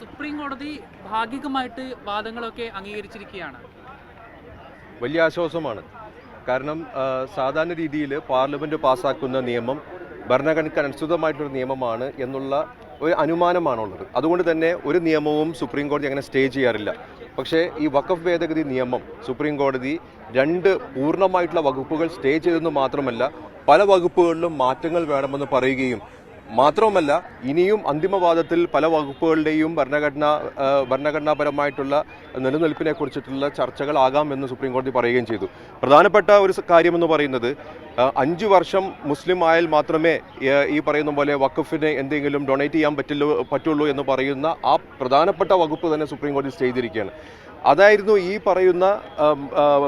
Supreme കോടതി ഭാഗികമായിട്ട് വാദങ്ങളൊക്കെ അംഗീകരിച്ചിരിക്കുകയാണ്. വലിയ ആശ്വാസമാണ്. കാരണം സാധാരണ രീതിയിൽ പാർലമെന്റ് പാസ്സാക്കുന്ന നിയമം ഭരണഘടനയ്ക്ക് അനുസൃതമായിട്ടൊരു നിയമമാണ് എന്നുള്ള ഒരു അനുമാനമാണുള്ളത്. അതുകൊണ്ട് തന്നെ ഒരു നിയമവും സുപ്രീം കോടതി അങ്ങനെ സ്റ്റേ ചെയ്യാറില്ല. പക്ഷേ ഈ വഖഫ് ഭേദഗതി നിയമം സുപ്രീം കോടതി രണ്ട് പൂർണമായിട്ടുള്ള വകുപ്പുകൾ സ്റ്റേ ചെയ്തെന്ന് മാത്രമല്ല പല വകുപ്പുകളിലും മാറ്റങ്ങൾ വേണമെന്ന് പറയുകയും മാത്രവുമല്ല ഇനിയും അന്തിമവാദത്തിൽ പല വകുപ്പുകളുടെയും ഭരണഘടന ഭരണഘടനാപരമായിട്ടുള്ള നിലനിൽപ്പിനെ കുറിച്ചിട്ടുള്ള ചർച്ചകളാകാം എന്ന് സുപ്രീം കോടതി പറയുകയും ചെയ്തു. പ്രധാനപ്പെട്ട ഒരു കാര്യമെന്ന് പറയുന്നത് അഞ്ച് വർഷം മുസ്ലിം ആയാൽ മാത്രമേ ഈ പറയുന്ന പോലെ വഖഫിന് എന്തെങ്കിലും ഡൊണേറ്റ് ചെയ്യാൻ പറ്റുള്ളൂ പറ്റുള്ളൂ എന്ന് പറയുന്ന ആ പ്രധാനപ്പെട്ട വകുപ്പ് തന്നെ സുപ്രീം കോടതി ചെയ്തിരിക്കുകയാണ്. അതായിരുന്നു ഈ പറയുന്ന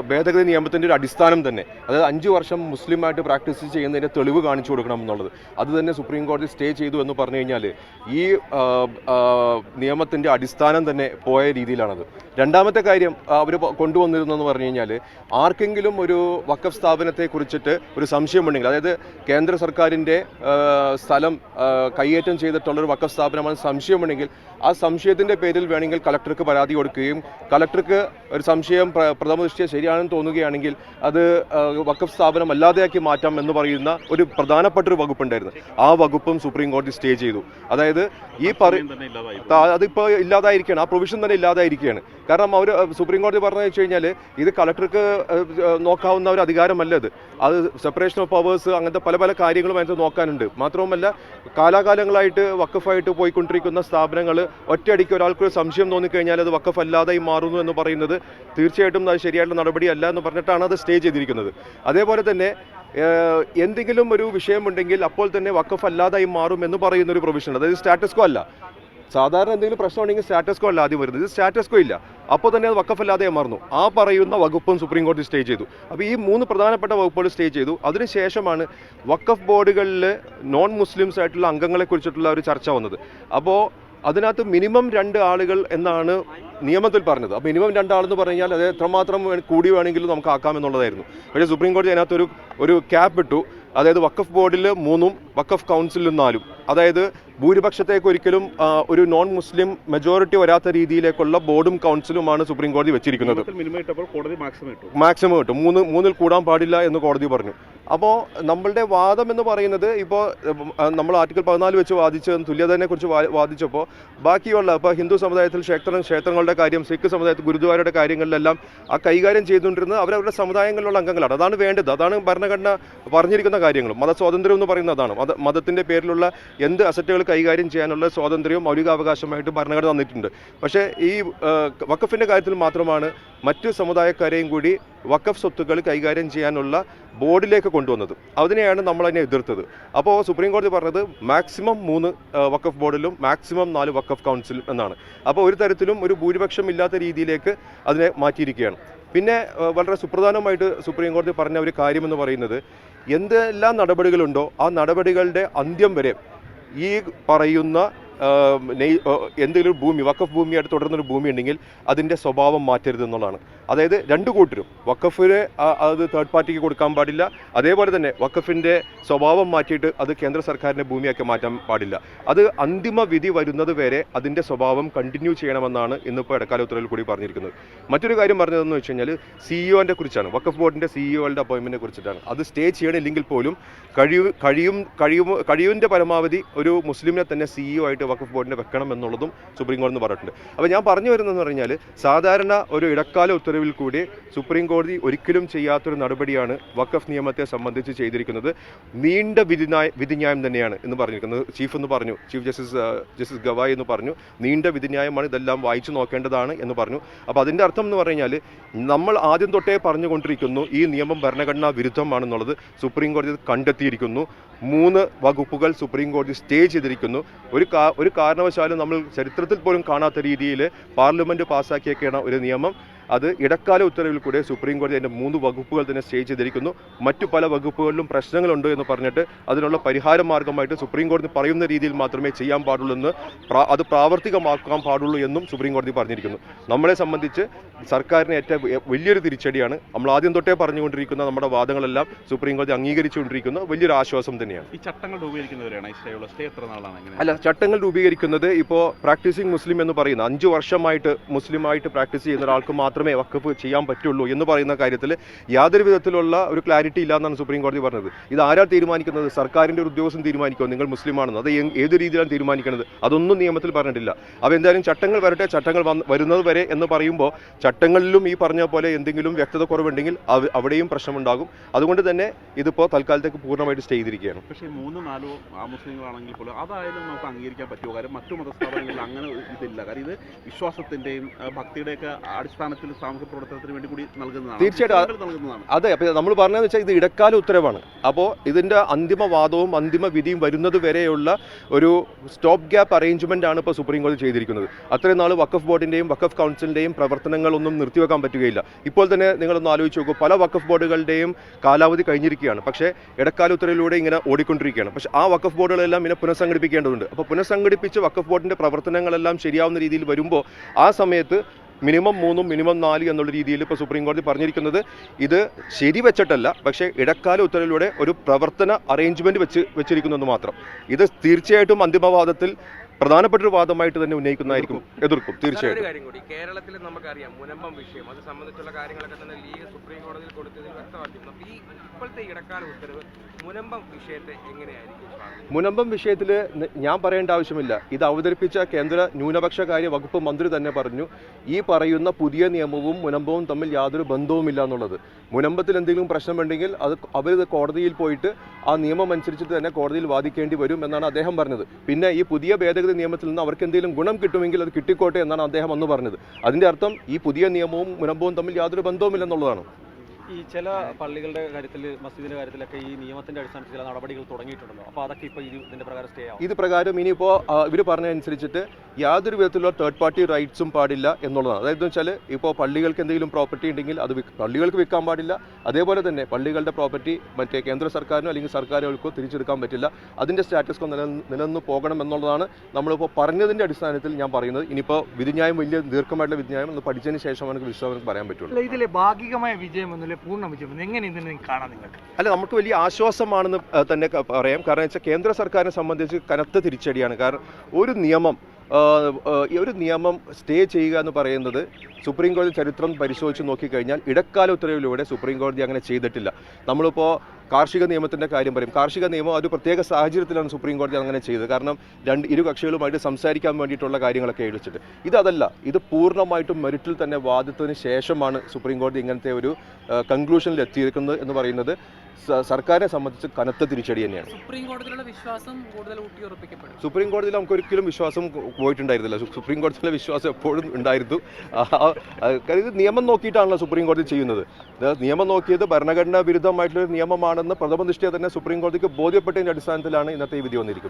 ഭേദഗതി നിയമത്തിന്റെ ഒരു അടിസ്ഥാനം തന്നെ. അതായത് അഞ്ച് വർഷം മുസ്ലിമായിട്ട് പ്രാക്ടീസ് ചെയ്യുന്നതിന്റെ തെളിവ് കാണിച്ചു കൊടുക്കണം എന്നുള്ളത്. അത് തന്നെ സുപ്രീം കോടതി സ്റ്റേ ചെയ്തു എന്ന് പറഞ്ഞു കഴിഞ്ഞാൽ ഈ നിയമത്തിന്റെ അടിസ്ഥാനം തന്നെ പോയ രീതിയിലാണത്. രണ്ടാമത്തെ കാര്യം അവർ കൊണ്ടുവന്നിരുന്നെന്ന് പറഞ്ഞു കഴിഞ്ഞാൽ ആർക്കെങ്കിലും ഒരു വക്കഫ് സ്ഥാപനത്തെ കുറിച്ചിട്ട് ഒരു സംശയമുണ്ടെങ്കിൽ അതായത് കേന്ദ്ര സർക്കാരിന്റെ സ്ഥലം കൈയേറ്റം ചെയ്തിട്ടുള്ള ഒരു വക്കഫ് സ്ഥാപനമാണ് സംശയമുണ്ടെങ്കിൽ ആ സംശയത്തിന്റെ പേരിൽ വേണമെങ്കിൽ കളക്ടർക്ക് പരാതി കൊടുക്കുകയും കളക്ടർക്ക് ഒരു സംശയം പ്ര- പ്രഥമ ദൃഷ്ടിയെ ശരിയാണെന്ന് തോന്നുകയാണെങ്കിൽ അത് വക്കഫ് സ്ഥാപനം അല്ലാതെയാക്കി മാറ്റാം എന്ന് പറയുന്ന ഒരു പ്രധാനപ്പെട്ട ഒരു വകുപ്പുണ്ടായിരുന്നു. ആ വകുപ്പും സുപ്രീം കോടതി സ്റ്റേ ചെയ്തു. അതായത് ഈ അതിപ്പോൾ ഇല്ലാതായിരിക്കുകയാണ്. ആ പ്രൊവിഷൻ തന്നെ ഇല്ലാതായിരിക്കുകയാണ്. കാരണം അവർ സുപ്രീം കോടതി പറഞ്ഞു വെച്ച് കഴിഞ്ഞാൽ ഇത് കളക്ടർക്ക് നോക്കാവുന്ന ഒരു അധികാരമല്ല ഇത് അത് സെപ്പറേഷൻ ഓഫ് പവേഴ്സ് അങ്ങനത്തെ പല പല കാര്യങ്ങളും അതിനകത്ത് നോക്കാനുണ്ട്. മാത്രവുമല്ല കാലാകാലങ്ങളായിട്ട് വക്കഫായിട്ട് പോയിക്കൊണ്ടിരിക്കുന്ന സ്ഥാപനങ്ങൾ ഒറ്റയടിക്ക് ഒരാൾക്ക് ഒരു സംശയം തോന്നിക്കഴിഞ്ഞാൽ അത് വക്കഫ് അല്ലാതായി മാറുന്നു എന്ന് പറയുന്നത് തീർച്ചയായിട്ടും അത് ശരിയായിട്ടുള്ള നടപടിയല്ല എന്ന് പറഞ്ഞിട്ടാണ് അത് സ്റ്റേ ചെയ്തിരിക്കുന്നത്. അതേപോലെ തന്നെ എന്തെങ്കിലും ഒരു വിഷയമുണ്ടെങ്കിൽ അപ്പോൾ തന്നെ വക്കഫ് അല്ലാതായി മാറും എന്ന് പറയുന്ന ഒരു പ്രൊവിഷൻ അതായത് സ്റ്റാറ്റസ്കോ അല്ല. സാധാരണ എന്തെങ്കിലും പ്രശ്നമുണ്ടെങ്കിൽ സ്റ്റാറ്റസ്കോ അല്ല ആദ്യം വരുന്നത്. ഇത് സ്റ്റാറ്റസ്കോ ഇല്ല. അപ്പോൾ തന്നെ അത് വക്കഫല്ലാതെ മാറുന്നു. ആ പറയുന്ന വകുപ്പും സുപ്രീം കോടതി സ്റ്റേ ചെയ്തു. അപ്പോൾ ഈ മൂന്ന് പ്രധാനപ്പെട്ട വകുപ്പുകൾ സ്റ്റേ ചെയ്തു. അതിനുശേഷമാണ് വക്കഫ് ബോർഡുകളിൽ നോൺ മുസ്ലിംസ് ആയിട്ടുള്ള അംഗങ്ങളെ കുറിച്ചിട്ടുള്ള ഒരു ചർച്ച വന്നത്. അപ്പോൾ അതിനകത്ത് മിനിമം രണ്ട് ആളുകൾ എന്നാണ് നിയമത്തിൽ പറഞ്ഞത്. അപ്പോൾ മിനിമം രണ്ടാളെന്ന് പറഞ്ഞാൽ അത് എത്രമാത്രം കൂടി വേണമെങ്കിലും നമുക്ക് ആക്കാമെന്നുള്ളതായിരുന്നു പക്ഷേ സുപ്രീം കോടതി അതിനകത്ത് ഒരു ക്യാപ്പ് ഇട്ടു. അതായത് വക്കഫ് ബോർഡിൽ മൂന്നും വക്കഫ് കൗൺസിലിൽ നാലും. അതായത് ഭൂരിപക്ഷത്തേക്ക് ഒരിക്കലും ഒരു നോൺ മുസ്ലിം മെജോറിറ്റി വരാത്ത രീതിയിലേക്കുള്ള ബോർഡും കൗൺസിലുമാണ് സുപ്രീം കോടതി വെച്ചിരിക്കുന്നത്. മാക്സിമം കിട്ടും മൂന്ന് മൂന്നിൽ കൂടാൻ പാടില്ല എന്ന് കോടതി പറഞ്ഞു. അപ്പോൾ നമ്മളുടെ വാദം എന്ന് പറയുന്നത് ഇപ്പോൾ നമ്മൾ ആർട്ടിക്കിൾ പതിനാല് വെച്ച് വാദിച്ച തുല്യതയെ കുറിച്ച് വാദിച്ചപ്പോൾ ബാക്കിയുള്ള ഇപ്പോൾ ഹിന്ദു സമുദായത്തിൽ ക്ഷേത്ര ക്ഷേത്രങ്ങളുടെ കാര്യം സിഖ് സമുദായത്തിൽ ഗുരുദ്വാരയുടെ കാര്യങ്ങളിലെല്ലാം ആ കൈകാര്യം ചെയ്തുകൊണ്ടിരുന്നത് അവരവരുടെ സമുദായങ്ങളിലുള്ള അംഗങ്ങളാണ്. അതാണ് വേണ്ടത്. അതാണ് ഭരണഘടന പറഞ്ഞിരിക്കുന്ന കാര്യങ്ങളും. മതസ്വാതന്ത്ര്യം എന്ന് പറയുന്നതാണ്. മത മതത്തിന്റെ പേരിലുള്ള എന്ത് അസറ്റുകൾ കൈകാര്യം ചെയ്യാനുള്ള സ്വാതന്ത്ര്യവും മൗലികാവകാശമായിട്ട് ഭരണഘടന തന്നിട്ടുണ്ട്. പക്ഷേ ഈ വഖഫിന്റെ കാര്യത്തിൽ മാത്രമാണ് മറ്റു സമുദായക്കാരെയും കൂടി വഖഫ് സ്വത്തുക്കൾ കൈകാര്യം ചെയ്യാനുള്ള ബോർഡിലേക്ക് കൊണ്ടുവന്നത്. അതിനെയാണ് നമ്മൾ അതിനെ എതിർത്തത്. അപ്പോൾ സുപ്രീം കോടതി പറഞ്ഞത് മാക്സിമം മൂന്ന് വഖഫ് ബോർഡിലും മാക്സിമം നാല് വഖഫ് കൗൺസിൽ എന്നാണ്. അപ്പോൾ ഒരു തരത്തിലും ഒരു ഭൂരിപക്ഷം ഇല്ലാത്ത രീതിയിലേക്ക് അതിനെ മാറ്റിയിരിക്കുകയാണ്. പിന്നെ വളരെ സുപ്രധാനമായിട്ട് സുപ്രീം കോടതി പറഞ്ഞ ഒരു കാര്യമെന്ന് പറയുന്നത് എന്തെല്ലാം നടപടികളുണ്ടോ ആ നടപടികളുടെ അന്ത്യം വരെ ഈ പറയുന്ന എന്തെങ്കിലും ഭൂമി വക്കഫ് ഭൂമിയായിട്ട് തുടർന്നൊരു ഭൂമി ഉണ്ടെങ്കിൽ അതിന്റെ സ്വഭാവം മാറ്റരുത് എന്നുള്ളതാണ്. അതായത് രണ്ട് കൂട്ടരും വക്കഫിന് അത് തേർഡ് പാർട്ടിക്ക് കൊടുക്കാൻ പാടില്ല. അതേപോലെ തന്നെ വക്കഫിന്റെ സ്വഭാവം മാറ്റിയിട്ട് അത് കേന്ദ്ര സർക്കാരിന്റെ ഭൂമിയാക്കി മാറ്റാൻ പാടില്ല. അത് അന്തിമ വിധി വരുന്നത് വരെ അതിന്റെ സ്വഭാവം കണ്ടിന്യൂ ചെയ്യണമെന്നാണ് ഇന്നിപ്പോൾ ഇടക്കാല ഉത്തരവിൽ കൂടി പറഞ്ഞിരിക്കുന്നത്. മറ്റൊരു കാര്യം പറഞ്ഞതെന്ന് വെച്ച് കഴിഞ്ഞാൽ സിഇഒന്റെ കുറിച്ചാണ്. വക്കഫ് ബോർഡിന്റെ സിഇഒകളുടെ അപ്പോയിൻമെന്റിനെ കുറിച്ചിട്ടാണ്. അത് സ്റ്റേ ചെയ്യണില്ലെങ്കിൽ പോലും കഴിവ് കഴിയും കഴിയും കഴിവിന്റെ പരമാവധി ഒരു മുസ്ലിമിനെ തന്നെ സിഇഒ ആയിട്ട് വഖഫ് ബോർഡിനെ വെക്കണം എന്നുള്ളതും സുപ്രീം കോടതി പറഞ്ഞിട്ടുണ്ട്. അപ്പോൾ ഞാൻ പറഞ്ഞു വരുന്നതെന്ന് പറഞ്ഞാൽ സാധാരണ ഒരു ഇടക്കാല ഉത്തരവിൽ കൂടി സുപ്രീം കോടതി ഒരിക്കലും ചെയ്യാത്തൊരു നടപടിയാണ് വഖഫ് നിയമത്തെ സംബന്ധിച്ച് ചെയ്തിരിക്കുന്നത്. നീണ്ട വിധിനായ വിധിന്യായം തന്നെയാണ് എന്ന് പറഞ്ഞിരിക്കുന്നത്. ചീഫ് എന്ന് പറഞ്ഞു ചീഫ് ജസ്റ്റിസ് ജസ്റ്റിസ് ഗവായ് എന്ന് പറഞ്ഞു നീണ്ട വിധിന്യായമാണ് ഇതെല്ലാം വായിച്ചു നോക്കേണ്ടതാണ് എന്ന് പറഞ്ഞു. അപ്പോൾ അതിന്റെ അർത്ഥം എന്ന് പറഞ്ഞാൽ നമ്മൾ ആദ്യം തൊട്ടേ പറഞ്ഞുകൊണ്ടിരിക്കുന്നു ഈ നിയമം ഭരണഘടനാ വിരുദ്ധമാണെന്നുള്ളത് സുപ്രീം കോടതി കണ്ടെത്തിയിരിക്കുന്നു. മൂന്ന് വകുപ്പുകൾ സുപ്രീം കോടതി സ്റ്റേ ചെയ്തിരിക്കുന്നു. ഒരു ഒരു കാരണവശാലും നമ്മൾ ചരിത്രത്തിൽ പോലും കാണാത്ത രീതിയിൽ പാർലമെന്റ് പാസ്സാക്കിയൊക്കെയാണ് ഒരു നിയമം. അത് ഇടക്കാല ഉത്തരവിൽ കൂടെ സുപ്രീം കോടതി അതിന്റെ മൂന്ന് വകുപ്പുകൾ തന്നെ സ്റ്റേ ചെയ്തിരിക്കുന്നു. മറ്റു പല വകുപ്പുകളിലും പ്രശ്നങ്ങളുണ്ട് എന്ന് പറഞ്ഞിട്ട് അതിനുള്ള പരിഹാര മാർഗമായിട്ട് സുപ്രീം കോടതി പറയുന്ന രീതിയിൽ മാത്രമേ ചെയ്യാൻ പാടുള്ളൂ എന്ന് അത് പ്രാവർത്തികമാക്കാൻ പാടുള്ളൂ എന്നും സുപ്രീം കോടതി പറഞ്ഞിരിക്കുന്നു. നമ്മളെ സംബന്ധിച്ച് സർക്കാരിന് ഏറ്റവും വലിയൊരു തിരിച്ചടിയാണ്. നമ്മൾ ആദ്യം തൊട്ടേ പറഞ്ഞുകൊണ്ടിരിക്കുന്ന നമ്മുടെ വാദങ്ങളെല്ലാം സുപ്രീം കോടതി അംഗീകരിച്ചുകൊണ്ടിരിക്കുന്ന. വലിയൊരു ആശ്വാസം തന്നെയാണ്. ഈ ചട്ടങ്ങൾ രൂപീകരിക്കുന്നവരാണ് സ്റ്റേ ഉള്ള എത്ര നാളാണ് അല്ല ചട്ടങ്ങൾ രൂപീകരിക്കുന്നത് ഇപ്പോൾ പ്രാക്ടീസിംഗ് മുസ്ലിം എന്ന് പറയുന്ന അഞ്ച് വർഷമായിട്ട് മുസ്ലിമായിട്ട് പ്രാക്ടീസ് ചെയ്യുന്ന ഒരാൾക്ക് മാത്രമേ വക്കഫ് ചെയ്യാൻ പറ്റുള്ളൂ എന്ന് പറയുന്ന കാര്യത്തിൽ യാതൊരു വിധത്തിലുള്ള ഒരു ക്ലാരിറ്റി ഇല്ല എന്നാണ് സുപ്രീം കോടതി പറഞ്ഞത്. ഇത് ആരാ തീരുമാനിക്കുന്നത്? സർക്കാരിന്റെ ഒരു ഉദ്യോഗസ്ഥൻ തീരുമാനിക്കുമോ നിങ്ങൾ മുസ്ലിമാണെന്ന് അത് ഏത് രീതിയിലാണ് തീരുമാനിക്കുന്നത് അതൊന്നും നിയമത്തിൽ പറഞ്ഞിട്ടില്ല. അപ്പോൾ എന്തായാലും ചട്ടങ്ങൾ വരട്ടെ ചട്ടങ്ങൾ വരുന്നത് വരെ എന്ന് പറയുമ്പോൾ ചട്ടങ്ങളിലും ഈ പറഞ്ഞ പോലെ എന്തെങ്കിലും വ്യക്തത കുറവുണ്ടെങ്കിൽ അവ- അവിടെയും പ്രശ്നമുണ്ടാകും. അതുകൊണ്ട് തന്നെ ഇതിപ്പോൾ തൽക്കാലത്തേക്ക് പൂർണമായിട്ട് സ്റ്റേ ചെയ്തിരിക്കുകയാണ്. പക്ഷേ മൂന്ന് നാലോ മുസ്ലിങ്ങളാണെങ്കിൽ പോലും അതായാലും നമുക്ക് അംഗീകരിക്കാൻ പറ്റുമോ? കാര്യം മറ്റു മതസ്ഥാപനങ്ങളിൽ അങ്ങനെ ഇതില്ല. കാര്യം ഇത് വിശ്വാസത്തിന്റെയും ഭക്തിയുടെയൊക്കെ അടിസ്ഥാനത്തിൽ സാമൂഹ്യ പ്രവർത്തനത്തിന് വേണ്ടി കൂടി നൽകുന്നതാണ്. തീർച്ചയായിട്ടും അതെ അപ്പോൾ നമ്മൾ പറഞ്ഞതെന്ന് വെച്ചാൽ ഇത് ഇടക്കാല ഉത്തരവാണ്. അപ്പോൾ ഇതിന്റെ അന്തിമ വാദവും അന്തിമ വിധിയും വരുന്നത് വരെയുള്ള ഒരു സ്റ്റോപ്പ് ഗ്യാപ്പ് അറേഞ്ച്മെന്റ് ആണ് ഇപ്പോൾ സുപ്രീം കോടതി ചെയ്തിരിക്കുന്നത്. അത്രയും നാൾ വഖഫ് ബോർഡിന്റെയും വഖഫ് കൗൺസിലിന്റെയും പ്രവർത്തനങ്ങളൊന്നും നിർത്തിവെക്കാൻ പറ്റുകയില്ല. ഇപ്പോൾ തന്നെ നിങ്ങളൊന്ന് ആലോചിച്ച് നോക്കൂ പല വഖഫ് ബോർഡുകളുടെയും കാലാവധി കഴിഞ്ഞിരിക്കുകയാണ്. പക്ഷേ ഇടക്കാല ഉത്തരവിലൂടെ ഇങ്ങനെ ഓടിക്കൊണ്ടിരിക്കുകയാണ്. പക്ഷേ ആ വഖഫ് ബോർഡുകളെല്ലാം ഇങ്ങനെ പുനഃസംഘടിപ്പിക്കേണ്ടതുണ്ട്. അപ്പോൾ പുനഃസംഘടിപ്പിച്ച് വഖഫ് ബോർഡിന്റെ പ്രവർത്തനങ്ങളെല്ലാം ശരിയാവുന്ന രീതിയിൽ വരുമ്പോൾ ആ സമയത്ത് മിനിമം മൂന്നും മിനിമം നാല് എന്നുള്ള രീതിയിൽ ഇപ്പോൾ സുപ്രീം കോടതി പറഞ്ഞിരിക്കുന്നത്. ഇത് ശരിവെച്ചിട്ടല്ല പക്ഷേ ഇടക്കാല ഉത്തരവിലൂടെ ഒരു പ്രവർത്തന അറേഞ്ച്മെന്റ് വെച്ച് വെച്ചിരിക്കുന്നു എന്ന് മാത്രം. ഇത് തീർച്ചയായിട്ടും അന്തിമവാദത്തിൽ പ്രധാനപ്പെട്ട ഒരു വാദമായിട്ട് തന്നെ ഉന്നയിക്കുന്നതായിരിക്കും എതിർക്കും. തീർച്ചയായും കാര്യം കൂടി കേരളത്തിൽ നമുക്കറിയാം മുനമ്പം വിഷയം അത് സംബന്ധിച്ചുള്ള കാര്യങ്ങളൊക്കെ തന്നെ ലീഗ് സുപ്രീം കോടതിയിൽ കൊടുത്തതിൽ വ്യക്തമാക്കിയിരുന്നു. ഈ ഇപ്പോഴത്തെ ഇടക്കാല ഉത്തരവ് മുനമ്പം വിഷയത്തെ എങ്ങനെയായിരിക്കും മുനമ്പം വിഷയത്തിൽ ഞാൻ പറയേണ്ട ആവശ്യമില്ല. ഇത് അവതരിപ്പിച്ച കേന്ദ്ര ന്യൂനപക്ഷ കാര്യ വകുപ്പ് മന്ത്രി തന്നെ പറഞ്ഞു ഈ പറയുന്ന പുതിയ നിയമവും മുനമ്പവും തമ്മിൽ യാതൊരു ബന്ധവുമില്ല എന്നുള്ളത്. മുനമ്പത്തിൽ എന്തെങ്കിലും പ്രശ്നമുണ്ടെങ്കിൽ അത് അവർ കോടതിയിൽ പോയിട്ട് ആ നിയമം അനുസരിച്ചിട്ട് തന്നെ കോടതിയിൽ വാദിക്കേണ്ടി വരും എന്നാണ് അദ്ദേഹം പറഞ്ഞത്. പിന്നെ ഈ പുതിയ ഭേദഗതി നിയമത്തിൽ നിന്ന് അവർക്ക് എന്തെങ്കിലും ഗുണം കിട്ടുമെങ്കിൽ അത് കിട്ടിക്കോട്ടെ എന്നാണ് അദ്ദേഹം അന്ന് പറഞ്ഞത്. അതിന്റെ അർത്ഥം ഈ പുതിയ നിയമവും മുനമ്പവും തമ്മിൽ യാതൊരു ബന്ധവുമില്ലെന്നുള്ളതാണ്. ഈ ചില പള്ളികളുടെ കാര്യത്തിൽ മസ്ജിദിന്റെ കാര്യത്തിലൊക്കെ ഈ നിയമത്തിന്റെ അടിസ്ഥാനത്തിൽ ചില നടപടികൾ തുടങ്ങിയിട്ടുണ്ടല്ലോ. അപ്പോൾ അതൊക്കെ ഇപ്പോൾ ഇതിന്റെ പ്രകാരം സ്റ്റേ ആവും. ഇത് പ്രകാരം ഇനിയിപ്പോൾ ഇവർ പറഞ്ഞതനുസരിച്ചിട്ട് യാതൊരു വിധത്തിലുള്ള തേർഡ് പാർട്ടി റൈറ്റ്സും പാടില്ല എന്നുള്ളതാണ്. അതായത് വെച്ചാൽ ഇപ്പോൾ പള്ളികൾക്ക് എന്തെങ്കിലും പ്രോപ്പർട്ടി ഉണ്ടെങ്കിൽ അത് പള്ളികൾക്ക് വിൽക്കാൻ പാടില്ല. അതേപോലെ തന്നെ പള്ളികളുടെ പ്രോപ്പർട്ടി മറ്റേ കേന്ദ്ര സർക്കാരിനോ അല്ലെങ്കിൽ സർക്കാരുകൾക്കോ തിരിച്ചെടുക്കാൻ പറ്റില്ല. അതിന്റെ സ്റ്റാറ്റസ്കോ നില നിലനിന്ന് പോകണം എന്നുള്ളതാണ് നമ്മളിപ്പോൾ പറഞ്ഞതിന്റെ അടിസ്ഥാനത്തിൽ ഞാൻ പറയുന്നത്. ഇനിയിപ്പോൾ വിധിന്യായം വലിയ ദീർഘമായിട്ടുള്ള വിധിന്യായം ഒന്ന് പഠിച്ചതിന് ശേഷം നമുക്ക് വിശ്വാസം പറയാൻ പറ്റുള്ളൂ. അല്ല ഇതിലെ ഭാഗികമായ വിജയം എന്നല്ലേ പൂർണ വിജയം എങ്ങനെ ഇതിനെ കാണാം നിങ്ങൾക്ക്? അല്ല നമുക്ക് വലിയ ആശ്വാസമാണെന്ന് തന്നെ പറയാം. കാരണം വെച്ചാൽ കേന്ദ്ര സർക്കാരിനെ സംബന്ധിച്ച് കനത്ത തിരിച്ചടിയാണ്. കാരണം ഒരു നിയമം ഈ ഒരു നിയമം സ്റ്റേ ചെയ്യുക എന്ന് പറയുന്നത് സുപ്രീം കോടതി ചരിത്രം പരിശോധിച്ച് നോക്കിക്കഴിഞ്ഞാൽ ഇടക്കാല ഉത്തരവിലൂടെ സുപ്രീം കോടതി അങ്ങനെ ചെയ്തിട്ടില്ല. നമ്മളിപ്പോൾ കാർഷിക നിയമത്തിന്റെ കാര്യം പറയും. കാർഷിക നിയമം ഒരു പ്രത്യേക സാഹചര്യത്തിലാണ് സുപ്രീം കോടതി അങ്ങനെ ചെയ്തത്. കാരണം രണ്ട് ഇരു കക്ഷികളുമായിട്ട് സംസാരിക്കാൻ വേണ്ടിയിട്ടുള്ള കാര്യങ്ങളൊക്കെ എഴുതിച്ചിട്ട് ഇതല്ല ഇത് പൂർണമായിട്ടും മെറിറ്റിൽ തന്നെ വാദത്തിന് ശേഷമാണ് സുപ്രീം കോടതി ഇങ്ങനത്തെ ഒരു കൺക്ലൂഷനിൽ എത്തിയിരിക്കുന്നത് എന്ന് പറയുന്നത് സർക്കാരിനെ സംബന്ധിച്ച് കനത്ത തിരിച്ചടി തന്നെയാണ്. സുപ്രീം കോടതിയിലുള്ള വിശ്വാസം കൂടുതൽ ഊട്ടിയുറപ്പിക്കപ്പെടും. സുപ്രീം കോടതിയിൽ നമുക്ക് ഒരിക്കലും വിശ്വാസം പോയിട്ടുണ്ടായിരുന്നില്ല. സുപ്രീം കോടതിയിലെ വിശ്വാസം എപ്പോഴും ഉണ്ടായിരുന്നു. ഇത് നിയമം നോക്കിയിട്ടാണല്ലോ സുപ്രീം കോടതി ചെയ്യുന്നത്. നിയമം നോക്കിയത് ഭരണഘടനാ വിരുദ്ധമായിട്ടുള്ള ഒരു നിയമമാണെന്ന് പ്രഥമ നിഷ്ഠയെ തന്നെ സുപ്രീം കോടതിക്ക് ബോധ്യപ്പെട്ടതിന്റെ അടിസ്ഥാനത്തിലാണ് ഇന്നത്തെ ഈ വിധി വന്നിരിക്കുന്നത്.